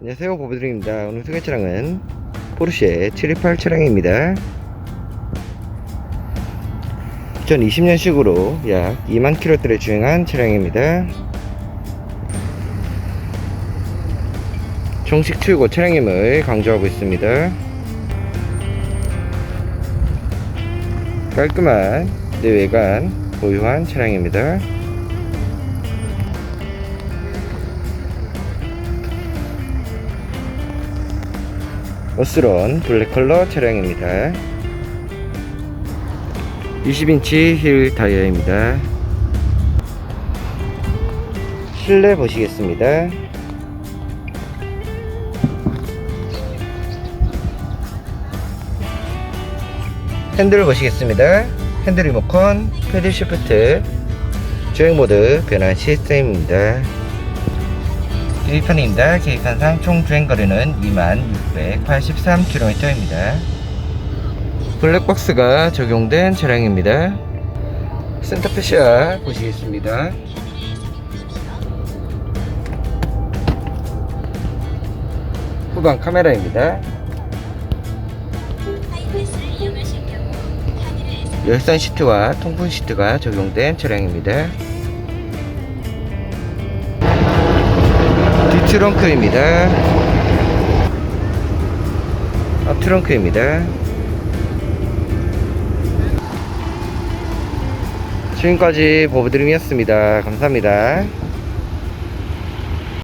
안녕하세요 보부드림입니다. 오늘 소개 차량은 포르쉐 728 차량입니다. 2020년식으로 약 2만 킬로대를 주행한 차량입니다. 정식 출고 차량임을 강조하고 있습니다. 깔끔한 내외관 보유한 차량입니다 어스런 블랙 컬러 차량입니다. 20인치 힐 타이어입니다. 실내 보시겠습니다. 핸들 보시겠습니다. 핸들 리모컨, 패들 시프트, 주행 모드 변환 시스템입니다. 계기판입니다. 계기판상 총 주행거리는 2683km입니다. 블랙박스가 적용된 차량입니다. 센터페시아 보시겠습니다. 후방 카메라입니다. 열선 시트와 통풍 시트가 적용된 차량입니다. 트렁크입니다. 앞 트렁크입니다. 지금까지 보부드림이었습니다. 감사합니다.